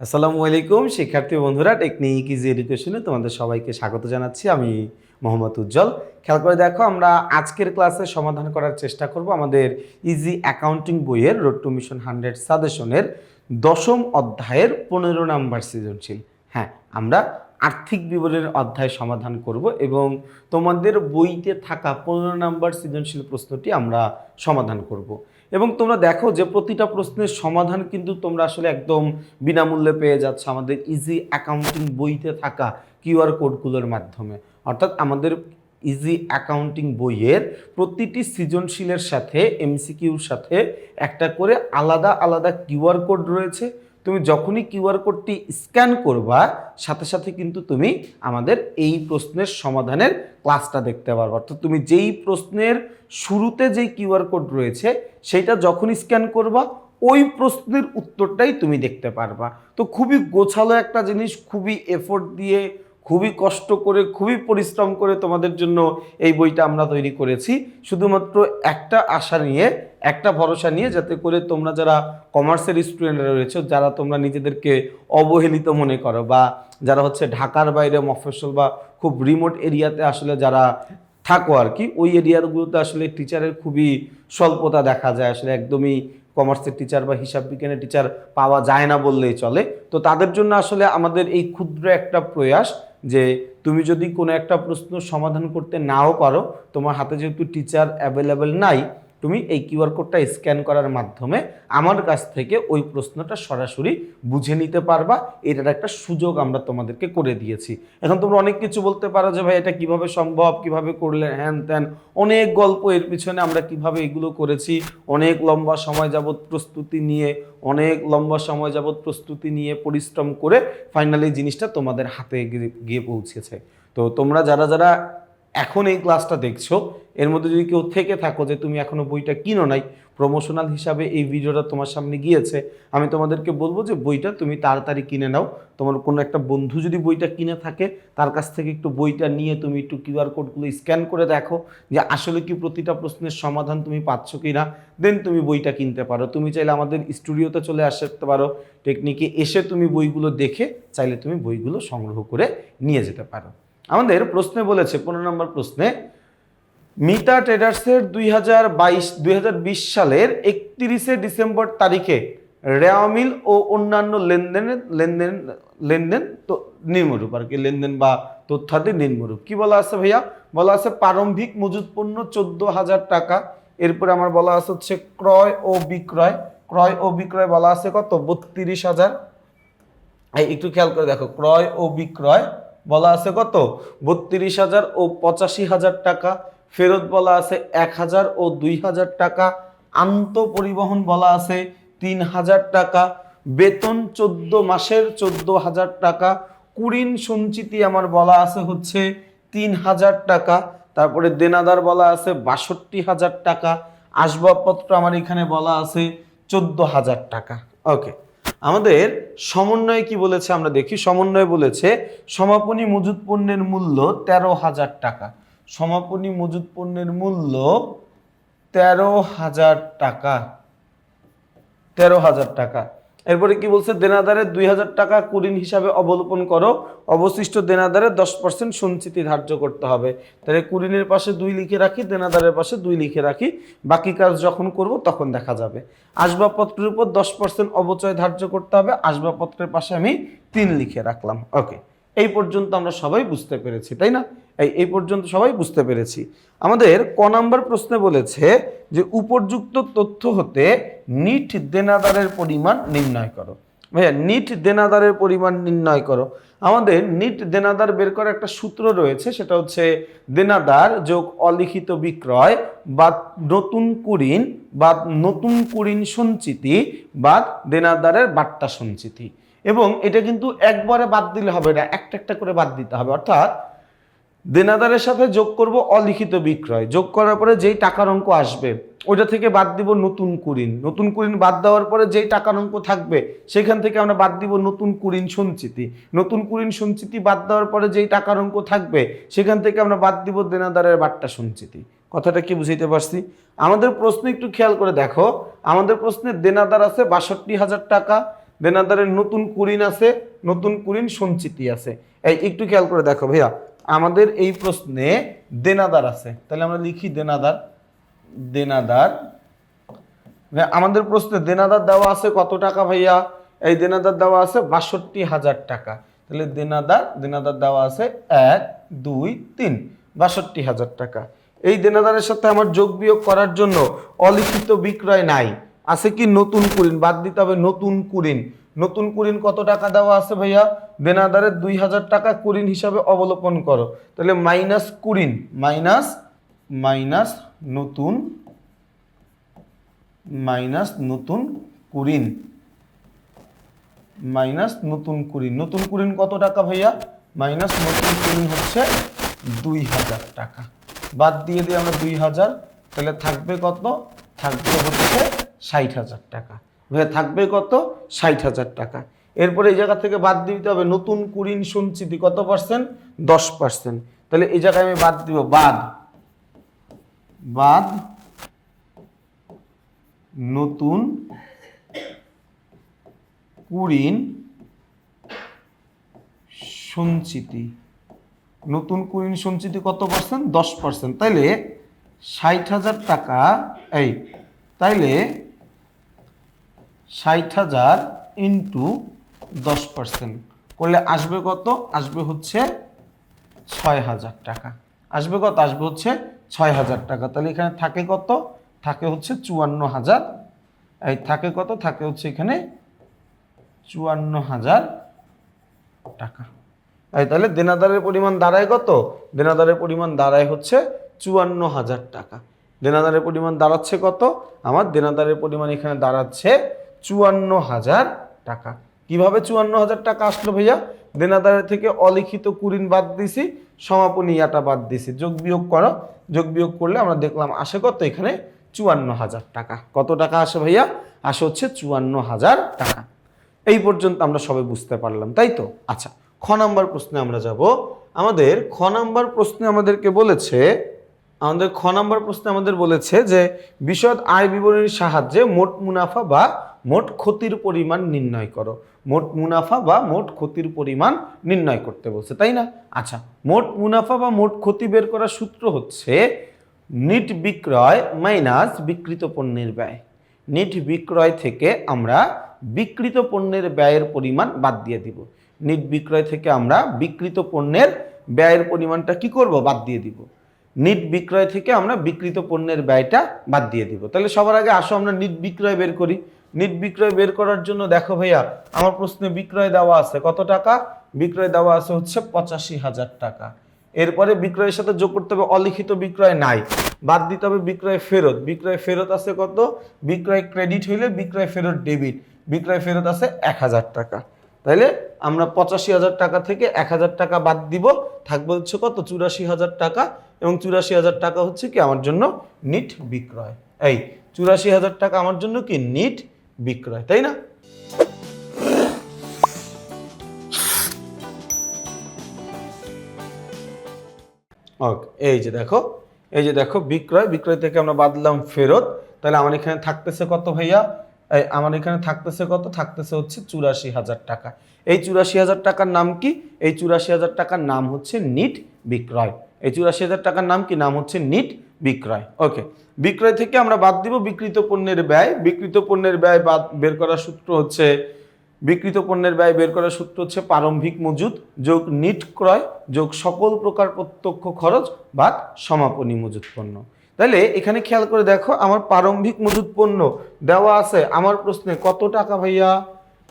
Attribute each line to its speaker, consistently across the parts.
Speaker 1: আসসালামু আলাইকুম, শিক্ষার্থী বন্ধুরা। টেকনিক ইজি এডুকেশনে তোমাদের সবাইকে স্বাগত জানাচ্ছি। আমি মোহাম্মদ উজ্জ্বল। খেয়াল করে দেখো, আমরা আজকের ক্লাসে সমাধান করার চেষ্টা করব আমাদের ইজি অ্যাকাউন্টিং বইয়ের রোড টু মিশন হান্ড্রেড সাজেশনের দশম অধ্যায়ের পনেরো নাম্বার সৃজনশীল। হ্যাঁ আমরা আর্থিক বিবরণের অধ্যায় সমাধান করব এবং তোমাদের বইতে থাকা পনেরো নাম্বার সৃজনশীল প্রশ্নটি আমরা সমাধান করব। এবং তোমরা দেখো যে প্রতিটা প্রশ্নের সমাধান কিন্তু তোমরা আসলে একদম বিনামূল্যে পেয়ে যাচ্ছ আমাদের ইজি অ্যাকাউন্টিং বইতে থাকা কিউআর কোডগুলোর মাধ্যমে। অর্থাৎ আমাদের ইজি অ্যাকাউন্টিং বইয়ের প্রতিটি সৃজনশীলের সাথে এমসিকিউর সাথে একটা করে আলাদা আলাদা কিউআর কোড রয়েছে। তুমি যখনই কিউআর কোডটি স্ক্যান করবা, সাথে সাথে কিন্তু তুমি আমাদের এই প্রশ্নের সমাধানের ক্লাসটা দেখতে পারবে। অর্থাৎ তুমি যেই প্রশ্নের শুরুতে যেই কিউআর কোড রয়েছে, সেইটা যখনই স্ক্যান করবা, ওই প্রশ্নের উত্তরটাই তুমি দেখতে পারবা। তো খুবই গোছালো একটা জিনিস, খুবই এফোর্ট দিয়ে খুবই কষ্ট করে, খুবই পরিশ্রম করে তোমাদের জন্য এই বইটা আমরা তৈরি করেছি। শুধুমাত্র একটা আশা নিয়ে, একটা ভরসা নিয়ে যাতে করে তোমরা যারা কমার্সের স্টুডেন্টরা রয়েছে, যারা তোমরা নিজেদেরকে অবহেলিত মনে করো বা যারা হচ্ছে ঢাকার বাইরে মফস্বল বা খুব রিমোট এরিয়াতে আসলে যারা থাকো আর কি, ওই এরিয়াগুলোতে আসলে টিচারের খুবই স্বল্পতা দেখা যায়। আসলে একদমই কমার্সের টিচার বা হিসাব বিজ্ঞানের টিচার পাওয়া যায় না বললেই চলে। তো তাদের জন্য আসলে আমাদের এই ক্ষুদ্র একটা প্রয়াস যে তুমি যদি কোনো একটা প্রশ্ন সমাধান করতে নাও পারো, তোমার হাতে যেহেতু টিচার অ্যাভেলেবেল নাই তুমি এই কিউআর কোডটা স্ক্যান করার মাধ্যমে আমার কাছ থেকে ওই প্রশ্নটা সরাসরি বুঝে নিতে পারবা। এটার একটা সুযোগ আমরা তোমাদেরকে করে দিয়েছি। এখন তোমরা অনেক কিছু বলতে পারো যে, ভাই, এটা কীভাবে সম্ভব? কীভাবে করলে? হ্যান ত্যান। অনেক গল্প এর পিছনে আমরা কীভাবে এগুলো করেছি, অনেক লম্বা সময় যাবৎ প্রস্তুতি নিয়ে, অনেক লম্বা সময় যাবৎ প্রস্তুতি নিয়ে পরিশ্রম করে ফাইনালি জিনিসটা তোমাদের হাতে গিয়ে- পৌঁছেছে। তো তোমরা যারা যারা এখন এই ক্লাসটা দেখছ এর মধ্যে যদি কেউ থেকে থাকো যে তুমি এখনও বইটা কিনো নাই প্রমোশনাল হিসাবে এই ভিডিওটা তোমার সামনে গিয়েছে, আমি তোমাদেরকে বলব যে বইটা তুমি তাড়াতাড়ি কিনে নাও। তোমার কোনো একটা বন্ধু যদি বইটা কিনে থাকে, তার কাছ থেকে একটু বইটা নিয়ে তুমি একটু কিউআর কোডগুলো স্ক্যান করে দেখো যে আসলে কি প্রতিটা প্রশ্নের সমাধান তুমি পাচ্ছ কি না দেন তুমি বইটা কিনতে পারো। তুমি চাইলে আমাদের স্টুডিওতে চলে আসতে পারো। টেকনিকে এসে তুমি বইগুলো দেখে চাইলে তুমি বইগুলো সংগ্রহ করে নিয়ে যেতে পারো। আমাদের প্রশ্নে বলেছে, পনেরো নম্বর প্রশ্নে মিতা ট্রেডার্সের দুই হাজার বাইশ, দুই হাজার বিশ সালের একত্রিশে ডিসেম্বর তারিখে রেওয়ামিল ও অন্যান্য লেনদেনের লেনদেন লেনদেন তো নিম্নরূপ আর কি, লেনদেন বা তথ্যাদি নিম্নরূপ। কি বলা আছে ভাইয়া? বলা আছে প্রারম্ভিক মজুত পণ্য চোদ্দ হাজার টাকা। এরপরে আমার বলা আছে হচ্ছে ক্রয় ও বিক্রয়। ক্রয় ও বিক্রয় বলা আছে কত? বত্রিশ হাজার। একটু খেয়াল করে দেখো, ক্রয় ও বিক্রয় বলা আছে কত? বত্রিশ হাজার ও পঁচাশি হাজার টাকা। ফেরত বলা আছে এক হাজার ও দুই হাজার টাকা আন্ত পরিবহন বলা আছে তিন হাজার টাকা, বেতন চোদ্দ মাসের চোদ্দ হাজার টাকা কুড়িন সঞ্চিতি আমার বলা আছে হচ্ছে তিন হাজার টাকা, তারপরে দেনাদার বলা আছে বাষট্টি হাজার টাকা, আসবাবপত্র আমার এখানে বলা আছে চোদ্দ হাজার টাকা। ওকে আমাদের সমন্বয়ে কি বলেছে আমরা দেখি, সমন্বয়ে বলেছে সমাপনী মজুত পণ্যের মূল্য তেরো হাজার টাকা। সমাপনী মজুত পণ্যের মূল্য তেরো হাজার টাকা। তেরো হাজার টাকা। এরপরে কি বলছে? দেনাদারে দুই হাজার টাকা কুড়িন হিসাবে অবলোপন করো। অবশিষ্ট দেনাদারে দশ পার্সেন্ট সঞ্চিতি ধার্য করতে হবে। তাহলে কুড়িনের পাশে দুই লিখে রাখি, দেনাদারের পাশে দুই লিখে রাখি। বাকি কাজ যখন করব তখন দেখা যাবে। আসবাবপত্রের উপর দশ পার্সেন্ট অবচয় ধার্য করতে হবে। আসবাবপত্রের পাশে আমি তিন লিখে রাখলাম। ওকে। এই পর্যন্ত আমরা সবাই বুঝতে পেরেছি, তাই না? এই পর্যন্ত সবাই বুঝতে পেরেছি। আমাদের ক নাম্বার প্রশ্নে বলেছে যে, উপযুক্ত তথ্য হতে নিট দেনাদারের পরিমাণ নির্ণয় করো। ভাইয়া, নিট দেনাদারের পরিমাণ নির্ণয় করো। আমাদের নিট দেনাদার বের করার একটা সূত্র রয়েছে, সেটা হচ্ছে দেনাদার যোগ অলিখিত বিক্রয় বা নতুন কুড়িন বা নতুন কুড়িন সঞ্চিতি বা দেনাদারের বার্তা সঞ্চিতি। এবং এটা কিন্তু একবারে বাদ দিলে হবে না, একটা একটা করে বাদ দিতে হবে। অর্থাৎ দেনাদারের সাথে যোগ করব অলিখিত বিক্রয়। যোগ করার পরে যেই টাকার অঙ্ক আসবে, ওইটা থেকে বাদ দিব নতুন কুড়িন। নতুন কুড়িন বাদ দেওয়ার পরে যেই টাকার অঙ্ক থাকবে, সেখান থেকে আমরা বাদ দিব নতুন কুড়িন সঞ্চিতি। নতুন কুড়িন সঞ্চিতি বাদ দেওয়ার পরে যেই টাকার অঙ্ক থাকবে, সেখান থেকে আমরা বাদ দিব দেনাদারের বাট্টা সঞ্চিতি। কথাটা কি বুঝাইতে পারছি? আমাদের প্রশ্ন একটু খেয়াল করে দেখো। আমাদের প্রশ্নে দেনাদার আছে বাষট্টি হাজার টাকা, দেনাদারের নতুন কুরিন আছে, নতুন কুরিন সঞ্চিতি আছে। এই একটু খেয়াল করে দেখো ভাইয়া। আমাদের এই প্রশ্নে দেনাদার আছে। তাহলে আমরা লিখি দেনাদার দেনাদার। আমাদের প্রশ্নে দেনাদার দেওয়া আছে কত টাকা ভাইয়া? এই দেনাদার দেওয়া আছে বাষট্টি হাজার টাকা। তাহলে দেনাদার দেনাদার দেওয়া আছে এক, দুই, তিন, বাষট্টি হাজার টাকা। এই দেনাদারের সাথে আমার যোগ বিয়োগ করার জন্য অলিখিত বিক্রয় নাই। আছে কি নতুন কুরিন? বাদ দিতে হবে নতুন কুরিন। নতুন কুরিন কত টাকা দেওয়া আছে ভাইয়া? দেনাদারের দুই হাজার টাকা কুরিন হিসাবে অবলোপন করো। তাহলে মাইনাস কুরিন, মাইনাস মাইনাস নতুন মাইনাস নতুন কুরিন। মাইনাস নতুন কুরিন। নতুন কুরিন কত টাকা ভাইয়া? মাইনাস নতুন কুরিন হচ্ছে দুই হাজার টাকা। বাদ দিয়ে দিই আমরা দুই হাজার, তাহলে থাকবে কত? থাকবে হচ্ছে ষাট হাজার টাকা। ভাইয়া, থাকবে কত? ষাট হাজার টাকা। এরপরে এই জায়গা থেকে বাদ দিতে হবে নতুন কুড়িন সঞ্চিতি কত পার্সেন্ট দশ পার্সেন্ট তাহলে এই জায়গায় আমি বাদ দিব, বাদ। বাদ। নতুন কুড়িন সঞ্চিতি। নতুন কুড়িন সঞ্চিতি কত পার্সেন্ট দশ পার্সেন্ট তাইলে ষাট হাজার টাকা, এই, তাইলে ষাট হাজার ইন্টু দশ পার্সেন্ট করলে আসবে কত? আসবে হচ্ছে ছয় হাজার টাকা। আসবে কত? আসবে হচ্ছে ছয় হাজার টাকা। তাহলে এখানে থাকে কত? থাকে হচ্ছে চুয়ান্ন হাজার। এই থাকে কত? থাকে হচ্ছে এখানে চুয়ান্ন হাজার টাকা। এই তাহলে দেনাদারের পরিমাণ দাঁড়ায় কত? দেনাদারের পরিমাণ দাঁড়ায় হচ্ছে চুয়ান্ন হাজার টাকা। দেনাদারের পরিমাণ দাঁড়াচ্ছে কত? আমার দেনাদারের পরিমাণ এখানে দাঁড়াচ্ছে চুয়ান্ন হাজার টাকা। কীভাবে চুয়ান্ন হাজার টাকা আসলো ভাইয়া? দেনাদারের থেকে অলিখিত কুরিন বাদ দিছি, সমাপনী ইয়াটা বাদ দিছি। যোগ বিয়োগ করো। যোগ বিয়োগ করলে আমরা দেখলাম আসে কত এখানে? চুয়ান্ন হাজার টাকা। কত টাকা আসে ভাইয়া? আসে হচ্ছে চুয়ান্ন হাজার টাকা। এই পর্যন্ত আমরা সবাই বুঝতে পারলাম, তাই তো? আচ্ছা খ নাম্বার প্রশ্নে আমরা যাব। আমাদের খ নাম্বার প্রশ্নে আমাদেরকে বলেছে, আমাদের খ নাম্বার প্রশ্নে আমাদের বলেছে যে বিশদ আয় বিবরণীর সাহায্যে মোট মুনাফা বা মোট ক্ষতির পরিমাণ নির্ণয় করো। মোট মুনাফা বা মোট ক্ষতির পরিমাণ নির্ণয় করতে বলছে, তাই না? আচ্ছা মোট মুনাফা বা মোট ক্ষতি বের করার সূত্র হচ্ছে নিট বিক্রয় মাইনাস বিকৃত পণ্যের ব্যয়। নিট বিক্রয় থেকে আমরা বিকৃত পণ্যের ব্যয়ের পরিমাণ বাদ দিয়ে দিব। নিট বিক্রয় থেকে আমরা বিকৃত পণ্যের ব্যয়ের পরিমাণটা কি করব? বাদ দিয়ে দিব। নিট বিক্রয় থেকে আমরা বিকৃত পণ্যের ব্যয়টা বাদ দিয়ে দিব। তাহলে সবার আগে আসো, আমরা নিট বিক্রয় বের করি। নিট বিক্রয় বের করার জন্য দেখো ভাইয়া, আমার প্রশ্নে বিক্রয় দেওয়া আছে কত টাকা? বিক্রয় দেওয়া আছে হচ্ছে পঁচাশি হাজার টাকা। এরপরে বিক্রয়ের সাথে যোগ করতে হবে অলিখিত বিক্রয় নাই। বাদ দিতে হবে বিক্রয় ফেরত। বিক্রয় ফেরত আছে কত? বিক্রয় ক্রেডিট হইলে বিক্রয় ফেরত ডেবিট। বিক্রয় ফেরত আছে এক হাজার টাকা। তাইলে আমরা পঁচাশি হাজার টাকা থেকে এক হাজার টাকা বাদ দিব। থাকবে হচ্ছে কত? চুরাশি হাজার টাকা। এবং চুরাশি হাজার টাকা হচ্ছে কি? আমার জন্য নিট বিক্রয়। এই চুরাশি হাজার টাকা আমার জন্য কি? নিট বিক্রয়, তাই না? ওকে এই যে দেখো, এই যে দেখো বিক্রয় বিক্রয় থেকে আমরা বাদলাম ফেরত। তাহলে আমার এখানে থাকতেছে কত ভাইয়া? এই, আমার এখানে থাকতেছে কত? থাকতেছে হচ্ছে চুরাশি হাজার টাকা। এই চুরাশি হাজার টাকার নাম কি? এই চুরাশি হাজার টাকার নাম হচ্ছে নিট বিক্রয়। এই চুরাশি হাজার টাকার নাম কি? নাম হচ্ছে নিট বিক্রয়। ওকে বিক্রয় থেকে আমরা বাদ দিব বিকৃত পণ্যের ব্যয়। বিকৃত পণ্যের ব্যয় বাদ বের করার সূত্র হচ্ছে, বিকৃত পণ্যের ব্যয় বের করার সূত্র হচ্ছে প্রারম্ভিক মজুদ, যোগ নিট ক্রয়, যোগ সকল প্রকার প্রত্যক্ষ খরচ, বাদ সমাপনী মজুদ পণ্য। তাহলে এখানে খেয়াল করে দেখো, আমার প্রারম্ভিক মজুদ পণ্য দেওয়া আছে আমার প্রশ্নে কত টাকা ভাইয়া?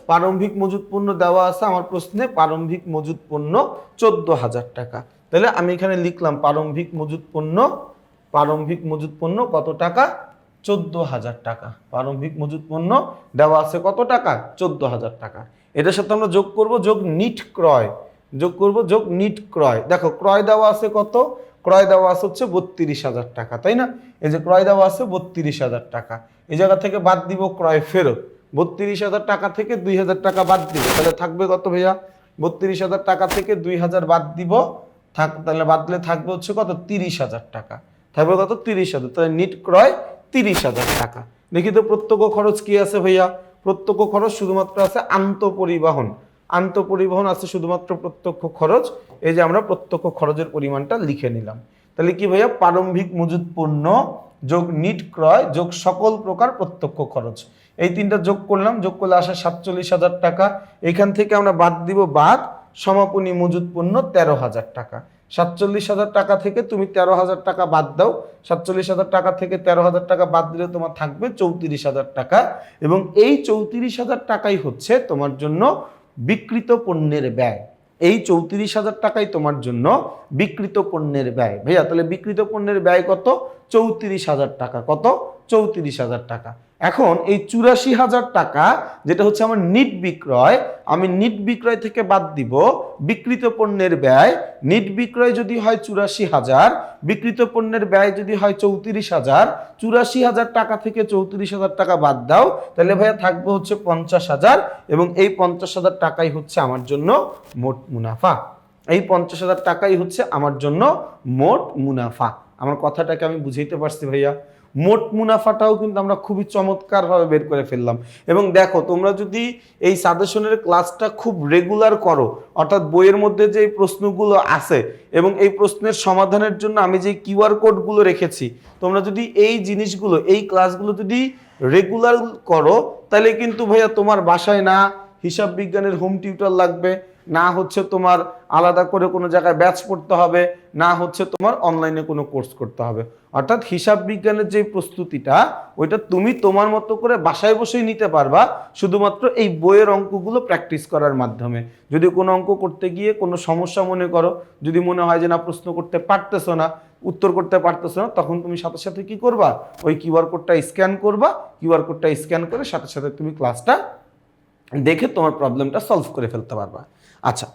Speaker 1: প্রারম্ভিক মজুদ পণ্য দেওয়া আছে আমার প্রশ্নে প্রারম্ভিক মজুদ পণ্য চোদ্দ হাজার টাকা। তাহলে আমি এখানে লিখলাম প্রারম্ভিক মজুদ পণ্য প্রারম্ভিক মজুদ পণ্য কত টাকা? চোদ্দ হাজার টাকা। প্রারম্ভিক মজুদ পণ্য দেওয়া আছে কত টাকা? চোদ্দ হাজার টাকা। এটার সাথে আমরা যোগ করব যোগ নিট ক্রয়। যোগ করব যোগ নিট ক্রয়। দেখো, ক্রয় দেওয়া আছে কত? ক্রয় দেওয়া আছে হচ্ছে বত্রিশ হাজার টাকা, তাই না? এই যে ক্রয় দেওয়া আছে বত্রিশ হাজার টাকা। এই জায়গা থেকে বাদ দিব ক্রয় ফেরত। বত্রিশ হাজার টাকা থেকে দুই হাজার টাকা বাদ দিব। তাহলে থাকবে কত ভাইয়া? বত্রিশ হাজার টাকা থেকে দুই হাজার বাদ দিব। থাক, তাহলে বাদ দিলে থাকবে হচ্ছে কত? তিরিশ হাজার টাকা। থাকবে কত? তিরিশ হাজার। তাহলে নিট ক্রয় তিরিশ হাজার টাকা। দেখি তো প্রত্যক্ষ খরচ কি আছে ভাইয়া? প্রত্যক্ষ খরচ শুধুমাত্র আছে আন্তঃপরিবহন। আন্তঃপরিবহন আছে শুধুমাত্র প্রত্যক্ষ খরচ। এই যে আমরা প্রত্যক্ষ খরচের পরিমাণটা লিখে নিলাম। তাহলে কি ভাইয়া? প্রারম্ভিক মজুদ পণ্য যোগ নিট ক্রয় যোগ সকল প্রকার প্রত্যক্ষ খরচ। এই তিনটা যোগ করলাম, যোগ করলে আসে সাতচল্লিশ হাজার টাকা। এখান থেকে আমরা বাদ দিব বাদ, সমাপনী মজুদ পণ্য তেরো হাজার টাকা। সাতচল্লিশ হাজার টাকা থেকে তুমি তেরো হাজার টাকা বাদ দাও। সাতচল্লিশ হাজার টাকা থেকে তেরো হাজার টাকা বাদ দিলে তোমার থাকবে চৌত্রিশ হাজার টাকা। এবং এই চৌত্রিশ হাজার টাকাই হচ্ছে তোমার জন্য বিকৃত পণ্যের ব্যয়। এই চৌত্রিশ হাজার টাকাই তোমার জন্য বিকৃত পণ্যের ব্যয়। ভাইয়া, তাহলে বিকৃত পণ্যের ব্যয় কত? চৌত্রিশ হাজার টাকা। কত? চৌত্রিশ হাজার টাকা। এখন এই চুরাশি হাজার টাকা, যেটা হচ্ছে আমার নিট বিক্রয়, আমি নিট বিক্রয় থেকে বাদ দিব বিকৃত পণ্যের ব্যয়। নিট বিক্রয় যদি হয় চুরাশি হাজার বিকৃত পণ্যের ব্যয় যদি হয় চৌত্রিশ হাজার, চুরাশি হাজার টাকা থেকে চৌত্রিশ হাজার টাকা বাদ দাও, তাহলে ভাইয়া থাকবে হচ্ছে পঞ্চাশ হাজার এবং এই পঞ্চাশ হাজার টাকাই হচ্ছে আমার জন্য মোট মুনাফা। এই পঞ্চাশ হাজার টাকাই হচ্ছে আমার জন্য মোট মুনাফা। আমার কথাটাকে আমি বুঝাইতে পারছি ভাইয়া। মোট মুনাফাটাও কিন্তু আমরা খুবই চমৎকারভাবে বের করে ফেললাম। এবং দেখো, তোমরা যদি এই সাজেশনের ক্লাসটা খুব রেগুলার করো, অর্থাৎ বইয়ের মধ্যে যে প্রশ্নগুলো আছে এবং এই প্রশ্নের সমাধানের জন্য আমি যে কিউআর কোডগুলো রেখেছি, তোমরা যদি এই জিনিসগুলো, এই ক্লাসগুলো যদি রেগুলার করো, তাহলে কিন্তু ভাইয়া তোমার বাসায় না হিসাব বিজ্ঞানের হোম টিউটার লাগবে না হচ্ছে তোমার আলাদা করে কোনো জায়গায় ব্যাচ পড়তে হবে, না হচ্ছে তোমার অনলাইনে কোনো কোর্স করতে হবে। অর্থাৎ হিসাব বিজ্ঞানের যে প্রস্তুতিটা, ওইটা তুমি তোমার মতো করে বাসায় বসেই নিতে পারবা, শুধুমাত্র এই বইয়ের অঙ্কগুলো প্র্যাকটিস করার মাধ্যমে। যদি কোনো অঙ্ক করতে গিয়ে কোনো সমস্যা মনে করো, যদি মনে হয় যে না, প্রশ্ন করতে পারতেছো না, উত্তর করতে পারতেছো না, তখন তুমি সাথে সাথে কি করবা? ওই কিউআর কোডটা স্ক্যান করবা কিউআর কোডটা স্ক্যান করে সাথে সাথে তুমি ক্লাসটা দেখে তোমার প্রবলেমটা সলভ করে ফেলতে পারবা। আচ্ছা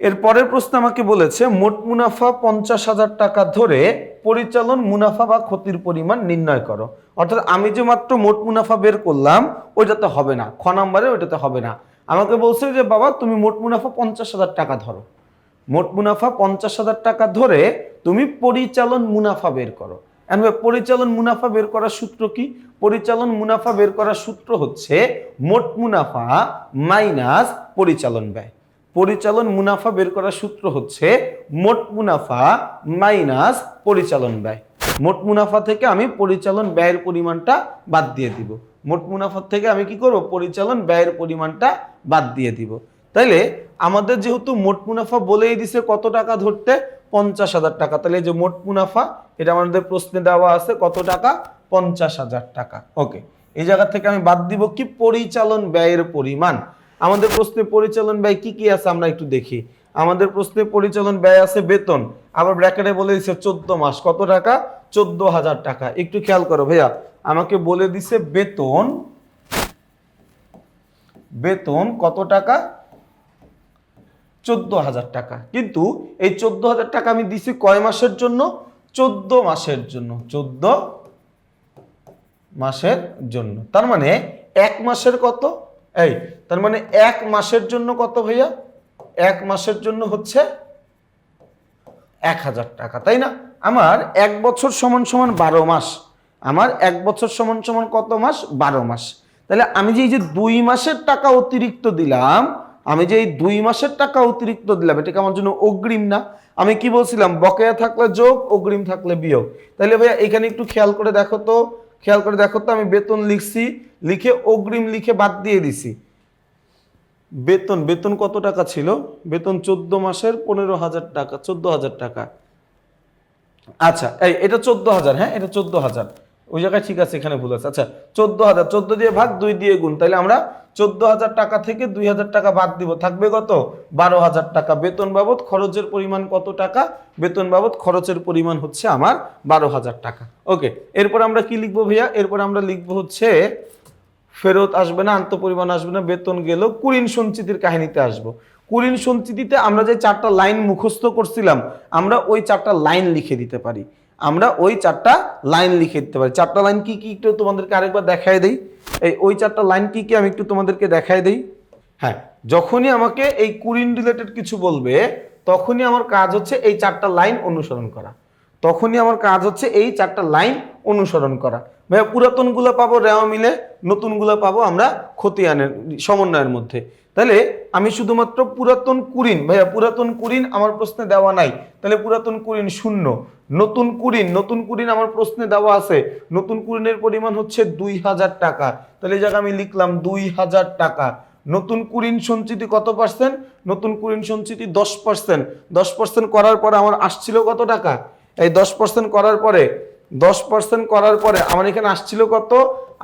Speaker 1: এর পরের প্রশ্ন আমাকে বলেছে মোট মুনাফা পঞ্চাশ হাজার টাকা ধরে পরিচালন মুনাফা বা ক্ষতির পরিমাণ নির্ণয় করো। অর্থাৎ আমি যে মাত্র মোট মুনাফা বের করলাম ওইটাতে হবে না। খ নাম্বারে ওইটাতে হবে না। আমাকে বলছে যে বাবা তুমি মোট মুনাফা পঞ্চাশ হাজার টাকা ধরো। মোট মুনাফা পঞ্চাশ হাজার টাকা ধরে তুমি পরিচালন মুনাফা বের করো। ভাই, পরিচালন মুনাফা বের করার সূত্র কি? পরিচালন মুনাফা বের করার সূত্র হচ্ছে মোট মুনাফা মাইনাস পরিচালন ব্যয়। পরিচালন মুনাফা বের করার সূত্র হচ্ছে মোট মুনাফা মাইনাস পরিচালন ব্যয়। মোট মুনাফা থেকে আমি পরিচালন ব্যয়ের পরিমাণটা বাদ দিয়ে দিব। মোট মুনাফার থেকে আমি কি করব? পরিচালন ব্যয়ের পরিমাণটা বাদ দিয়ে দিব। তাইলে আমাদের যেহেতু মোট মুনাফা বলেই দিছে কত টাকা ধরতে? পঞ্চাশ হাজার টাকা। তাহলে যে মোট মুনাফা, এটা আমাদের প্রশ্নে দেওয়া আছে কত টাকা? পঞ্চাশ হাজার টাকা। ওকে, এই জায়গা থেকে আমি বাদ দিব কি? পরিচালন ব্যয়ের পরিমাণ। আমাদের প্রশ্নে পরিচালন ব্যয় কি কি আছে আমরা একটু দেখি। আমাদের প্রশ্নে পরিচালন ব্যয় আছে বেতন। আবার ব্র্যাকেটে বলে দিচ্ছে চোদ্দ মাস। কত টাকা? চোদ্দ হাজার টাকা। একটু খেয়াল করো ভাইয়া। আমাকে বলে দিছে বেতন। বেতন কত টাকা? চোদ্দ হাজার টাকা। কিন্তু এই চোদ্দ হাজার টাকা আমি দিছি কয় মাসের জন্য? চোদ্দ মাসের জন্য। চোদ্দ মাসের জন্য। তার মানে এক মাসের কত? এই, তার মানে এক মাসের জন্য কত ভাইয়া? এক মাসের জন্য হচ্ছে এক হাজার টাকা, তাই না? আমার এক বছর সমান সমান বারো মাস। আমার এক বছর সমান সমান কত মাস? বারো মাস। তাহলে আমি যে এই যে দুই মাসের টাকা অতিরিক্ত দিলাম, আমি যে এই দুই মাসের টাকা অতিরিক্ত দিলাম এটাকে আমার জন্য অগ্রিম না? আমি কি বলছিলাম? বকেয়া থাকলে যোগ, অগ্রিম থাকলে বিয়োগ। তাহলে ভাইয়া এখানে একটু খেয়াল করে দেখো তো খেয়াল করে দেখো তো, আমি বেতন লিখছি, লিখে অগ্রিম লিখে বাদ দিয়ে দিছি। বেতন বেতন কত টাকা ছিল? বেতন চোদ্দ মাসের পনেরো হাজার টাকা, চোদ্দ হাজার টাকা। আচ্ছা এই, এটা চোদ্দ হাজার হ্যাঁ? এটা চোদ্দ হাজার। ওই জায়গায় ঠিক আছে, এখানে ভুল আছে। আচ্ছা চোদ্দ হাজার, চোদ্দ দিয়ে ভাগ দুই দিয়ে গুণ তাহলে আমরা চোদ্দ হাজার টাকা থেকে দুই হাজার টাকা বাদ দিব। থাকবে কত? বারো হাজার টাকা। বেতন বাবদ খরচের পরিমাণ কত টাকা? বেতন বাবদ খরচের পরিমাণ হচ্ছে আমার বারো হাজার টাকা। ওকে, এরপর আমরা কি লিখব ভাইয়া? এরপর আমরা লিখব হচ্ছে, ফেরত আসবে না আন্তঃপরিমাণ আসবে না, বেতন গেল, কুরিন সঞ্চিতির কাহিনীতে আসব। কুরিন সঞ্চিতিতে আমরা যে চারটা লাইন মুখস্থ করছিলাম, আমরা ওই চারটা লাইন লিখে দিতে পারি। আমরা ওই চারটা লাইন লিখে দিতে পারি। চারটা লাইন কি কি একটু তোমাদেরকে আরেকবার দেখায় দেই? এই ওই চারটা লাইন কি কি আমি একটু তোমাদেরকে দেখায় দেই? হ্যাঁ যখনই আমাকে এই কুরিন রিলেটেড কিছু বলবে, তখনই আমার কাজ হচ্ছে এই চারটা লাইন অনুসরণ করা। তখনই আমার কাজ হচ্ছে এই চারটা লাইন অনুসরণ করা। ভাইয়া, পুরাতনগুলো পাবো রেওয়া মিলে, নতুনগুলো পাবো আমরা খতিয়ানের, সমন্বয়ের মধ্যে। তাহলে আমি শুধুমাত্র পুরাতন কুরিন, ভাইয়া, পুরাতন কুরিন আমার প্রশ্নে দেওয়া নাই। তাহলে পুরাতন কুরিন শূন্য। নতুন কুরিন নতুন কুরিন আমার প্রশ্নে দেওয়া আছে। নতুন কুরিনের পরিমাণ হচ্ছে দুই হাজার টাকা। তাহলে এই জায়গায় আমি লিখলাম দুই হাজার টাকা। নতুন কুরিন সঞ্চিতি কত পার্সেন্ট? নতুন কুরিন সঞ্চিতি দশ পার্সেন্ট। দশ পার্সেন্ট করার পরে আমার আসছিল কত টাকা? এই দশ পার্সেন্ট করার পরে, দশ পার্সেন্ট করার পরে আমার এখানে আসছিল কত?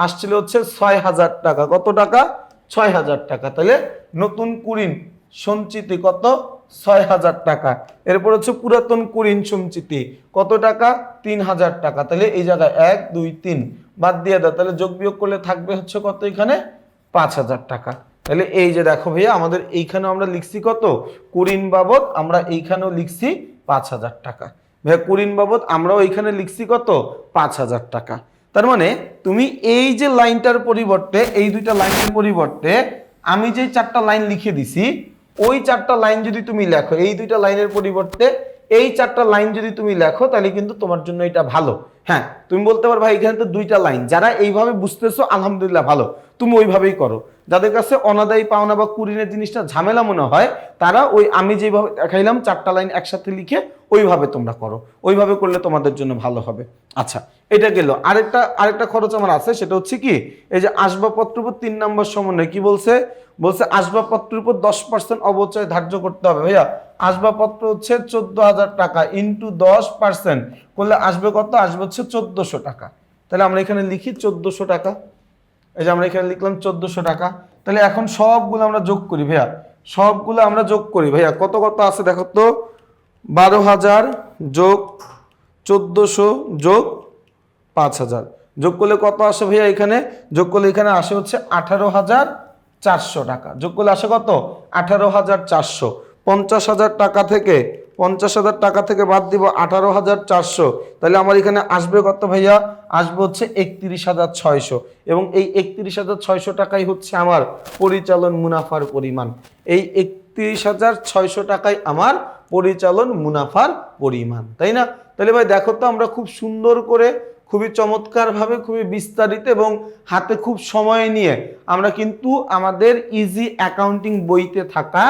Speaker 1: আসছিল হচ্ছে ছয় হাজার টাকা। কত টাকা? ছয় হাজার টাকা। তাহলে নতুন কুরিন সঞ্চিতি কত? ছয় হাজার টাকা। এরপর হচ্ছে পুরাতন কুরিন সঞ্চিতি কত টাকা? তিন হাজার টাকা। তাহলে এই জায়গায় এক, দুই, তিন বাদ দিয়ে দাও। তাহলে যোগ বিয়োগ করলে থাকবে হচ্ছে কত এখানে? পাঁচ হাজার টাকা। তাহলে এই যে দেখো ভাইয়া, আমাদের এইখানেও আমরা লিখছি কত? কুরিন বাবদ আমরা এইখানেও লিখছি পাঁচ হাজার টাকা। ভাইয়া, কুরিন বাবদ আমরাও এইখানে লিখছি কত? পাঁচ হাজার টাকা। তার মানে তুমি এই যে লাইনটার পরিবর্তে, এই দুইটা লাইনের পরিবর্তে, আমি যে চারটা লাইন লিখে দিছি, ওই চারটা লাইন যদি তুমি লেখো, এই দুইটা লাইনের পরিবর্তে, এই চারটা লাইন যদি তুমি লেখো, তাহলে কিন্তু তোমার জন্য এটা ভালো। হ্যাঁ তুমি বলতে পারো, ভাই, এখানে তো দুইটা লাইন। যারা এইভাবে বুঝতেছো, আলহামদুলিল্লাহ, ভালো। তুমি ওইভাবেই করো। যাদের কাছে অনাদায়ী পাওনা বা কুরিনের জিনিসটা ঝামেলা মনে হয়, তারা ওই আমি যেভাবে দেখাইলাম, চারটা লাইন একসাথে লিখে ওইভাবে তোমরা করো। ওইভাবে করলে তোমাদের জন্য ভালো হবে। আচ্ছা এটা গেল। আরেকটা আরেকটা খরচ আমার আছে, সেটা হচ্ছে কি, এই যে আসবাবপত্র উপর তিন নম্বর সমন্বয় কি বলছে? বলছে আসবাবপত্রের উপর দশ পার্সেন্ট অবচয় ধার্য করতে হবে। ভাইয়া, আসবাবপত্র হচ্ছে চোদ্দ হাজার টাকা ইন্টু দশ পার্সেন্ট। করলে আসবে কত? আসবে হচ্ছে চোদ্দশো টাকা। তাহলে আমরা এখানে লিখি চোদ্দশো টাকা। এই যে আমরা এখানে লিখলাম চোদ্দশো টাকা। তাহলে এখন সবগুলো আমরা যোগ করি ভাইয়া। সবগুলো আমরা যোগ করি ভাইয়া। কত কত আছে দেখো তো? বারো হাজার যোগ চোদ্দোশো যোগ পাঁচ হাজার। যোগ করলে কত আসে ভাইয়া এখানে? যোগ করলে এখানে আসে হচ্ছে আঠারো হাজার চারশো টাকা। যোগ করলে আসে কত? আঠারো হাজার চারশো। পঞ্চাশ হাজার টাকা থেকে পঞ্চাশ হাজার টাকা থেকে বাদ দিব আঠারো হাজার চারশো। তাহলে আমার এখানে আসবে কত ভাইয়া? আসবে হচ্ছে একত্রিশ হাজার ছয়শো। এবং এই একত্রিশ হাজার ছয়শো টাকাই হচ্ছে আমার পরিচালন মুনাফার পরিমাণ। এই একত্রিশ হাজার ছয়শো টাকাই আমার পরিচালন মুনাফার পরিমাণ। তাই না? তাহলে ভাই দেখো তো আমরা খুব সুন্দর করে, খুবই চমৎকারভাবে, খুবই বিস্তারিত এবং হাতে খুব সময় নিয়ে আমরা কিন্তু আমাদের ইজি অ্যাকাউন্টিং বইতে থাকা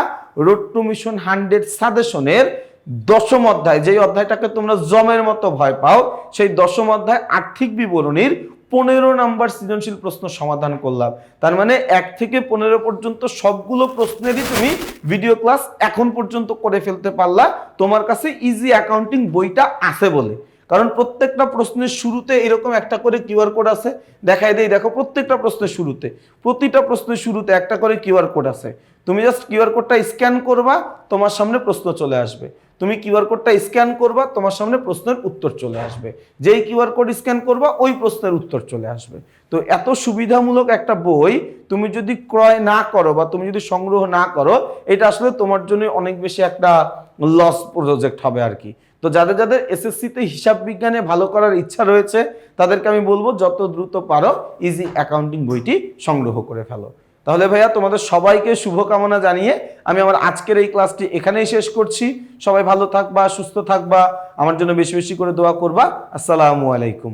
Speaker 1: রোড টু মিশন হান্ড্রেড সাজেশনের দশম অধ্যায়, যেই অধ্যায়টাকে তোমরা জমের মতো ভয় পাও, সেই দশম অধ্যায় আর্থিক বিবরণীর পনেরো নাম্বার সৃজনশীল প্রশ্ন সমাধান করলাম। তার মানে এক থেকে পনেরো পর্যন্ত সবগুলো প্রশ্নেরই তুমি ভিডিও ক্লাস এখন পর্যন্ত করে ফেলতে পারলা। তোমার কাছে ইজি অ্যাকাউন্টিং বইটা আছে বলে। কারণ প্রত্যেকটা প্রশ্নের শুরুতে এরকম একটা করে কিউআর কোড আছে। দেখাই দেই, দেখো প্রত্যেকটা প্রশ্নের শুরুতে, প্রতিটা প্রশ্নের শুরুতে একটা করে কিউআর কোড আছে। তুমি জাস্ট কিউআর কোডটা স্ক্যান করবা, তোমার সামনে প্রশ্ন চলে আসবে। তুমি কিউআর কোডটা স্ক্যান করবা, তোমার সামনে প্রশ্নের উত্তর চলে আসবে। যেই কিউআর কোড স্ক্যান করবা, ওই প্রশ্নের উত্তর চলে আসবে। তো এত সুবিধামূলক একটা বই তুমি যদি ক্রয় না করো বা তুমি যদি সংগ্রহ না করো, এটা আসলে তোমার জন্য অনেক বেশি একটা লস প্রজেক্ট হবে আর কি। তো যাদের যাদের এসএসসিতে হিসাব বিজ্ঞানে ভালো করার ইচ্ছা রয়েছে, তাদেরকে আমি বলব, যত দ্রুত পারো ইজি অ্যাকাউন্টিং বইটি সংগ্রহ করে ফেলো। তাহলে ভাইয়া তোমাদের সবাইকে শুভকামনা জানিয়ে আমি আমার আজকের এই ক্লাসটি এখানেই শেষ করছি। সবাই ভালো থাকবা, সুস্থ থাকবা, আমার জন্য বেশি বেশি করে দোয়া করবা। আসসালামু আলাইকুম।